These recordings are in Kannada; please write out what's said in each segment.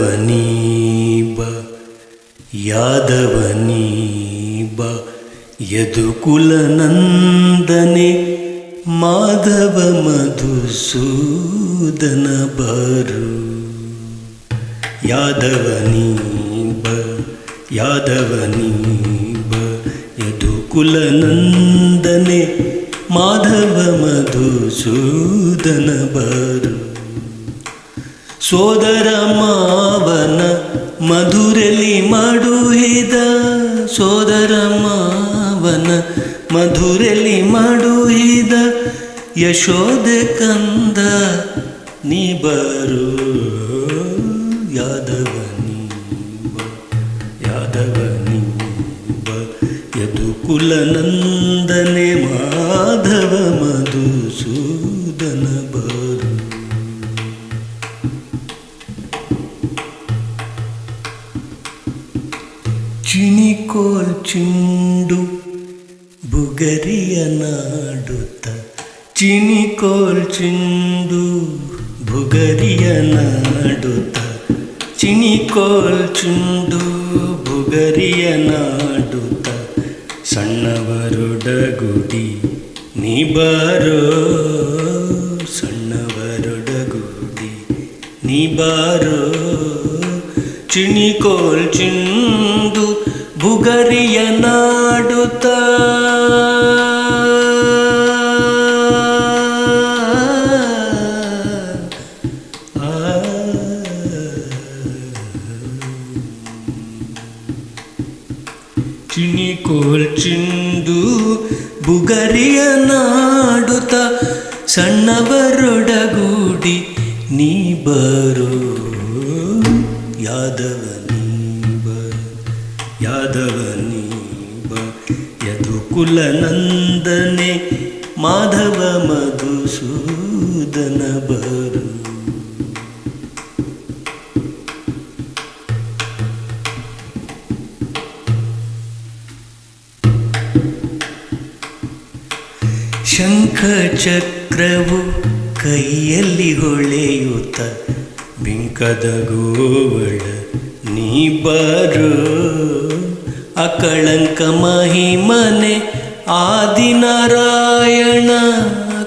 यादवनीब यादवनी ಯದುಕುಲ ನಂದನೆ ಮಾಧವ ಮಧುಸೂದನ ಬರು. ಯಾದವನೀಬ ಯಾದವನೀಬ ಯದುಕುಲನಂದನೆ ಮಾಧವ ಮಧುಸೂದನ ಬರು. ಸೋದರ ಮಾವನ ಮಧುರಲಿ ಮಾಡುಹಿದ, ಸೋದರ ಮಾವನ ಮಧುರಲಿ ಮಾಡುಹಿದ ಯಶೋದ ಕಂದ, ನೀ ಬರು, ಯಾದವ ಯದು ಕುಲನಂದನೆ ಮಾಧವ ಮಧುಸೂದನ ಬರು ಚಿಣಿಕೋಲ್ ಚಿಂಡು ಬುಗರಿಯ ನಾಡುತ್ತ ಚಿಣಿಕೋಲ್ ಚಿಂಡು ಬುಗರಿಯ ನಾಡುತ್ತ ಚಿಣಿಕೋಲ್ ಚಿಂಡು ಬುಗರಿಯ ನಾಡುತ್ತ ಸಣ್ಣವರೊಡಗುಡಿ ನೀ ಬಾರೋ ಸಣ್ಣವರೊಡಗುಡಿ ನೀ ಬಾರೋ ಚಿಣಿಕೋಲ್ ಚಿಂದು ಬುಗರಿಯ ನಾಡುತ್ತ. ಚಿಣಿಕೋಲ್ ಚಿಂದು ಬುಗರಿಯ ನಾಡುತ್ತ ಸಣ್ಣವರೊಡಗೂಡಿ ನೀ ಬರೋ ಯಾದವ ನೀಬ ಯಾದವ ನೀಬ ಯದು ಕುಲನಂದನೆ ಮಾಧವ ಮಧುಸೂದನ ಬರು. ಶಂಖ ಚಕ್ರವು ಕೈಯಲ್ಲಿ ಹೊಳೆಯುತ್ತ ಬಿಂಕದ ಗೋವಳ ನೀ ಬರು. ಅಕಳಂಕ ಮಹಿಮನೆ ಆದಿನಾರಾಯಣ.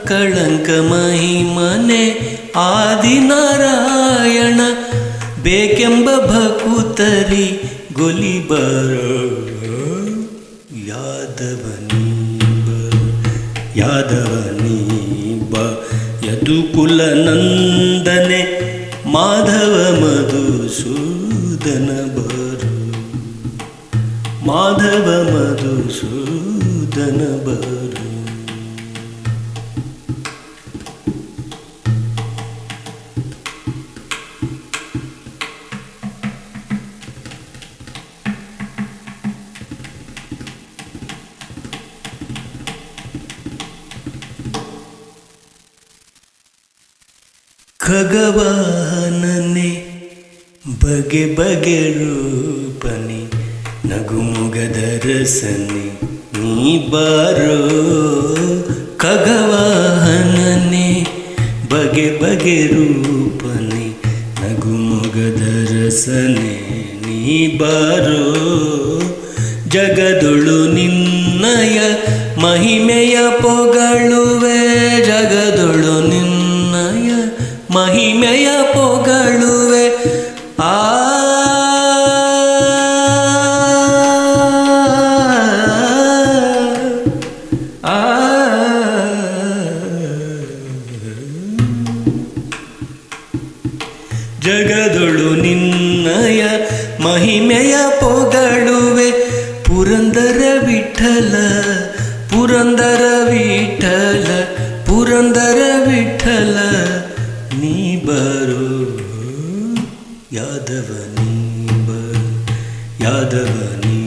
ಕಳಂಕ ಮಹಿಮನೆ ಆದಿನಾರಾಯಣ. ಬೇಕೆಂಬ ಭಕುತರಿ ಗೊಲಿ ಬರೋ. ಯಾದವ ನೀಬ, ಯಾದವ ನಂದನೆ ಮಾಧವ ಕುಲನಂದನೆ දන බරු මාධව මදුසූදන බරු खगवा ಬಗೆ ಬಗೆ ರೂಪನೆ, ನಗುಮುಗದ ರಸನೆ, ನೀ ಬಾರೋ ಖಗವಾಹನನೆ ಬಗೆ ಬಗೆ ರೂಪನೆ, ನಗುಮುಗದ ರಸನೆ, ನೀ ಬಾರೋ ಜಗದೊಳು ನಿನ್ನಯ ಮಹಿಮೆಯ ಪೊಗಳುವೆ, ಜಗದೊಳು ನಿನ್ನಯ ಮಹಿಮೆಯ ಪೊಗಳುವೆ ಜಗದೊಳು ನಿನ್ನಯ ಮಹಿಮೆಯ ಪೊಗಳುವೆ. ಪುರಂದರ ವಿಠಲ ಪುರಂದರ ವಿಠಲ ಪುರಂದರ ವಿಠಲ, ನೀ ಬರು ಯಾದವ, ನೀ ಬರು ಯಾದವ, ನೀ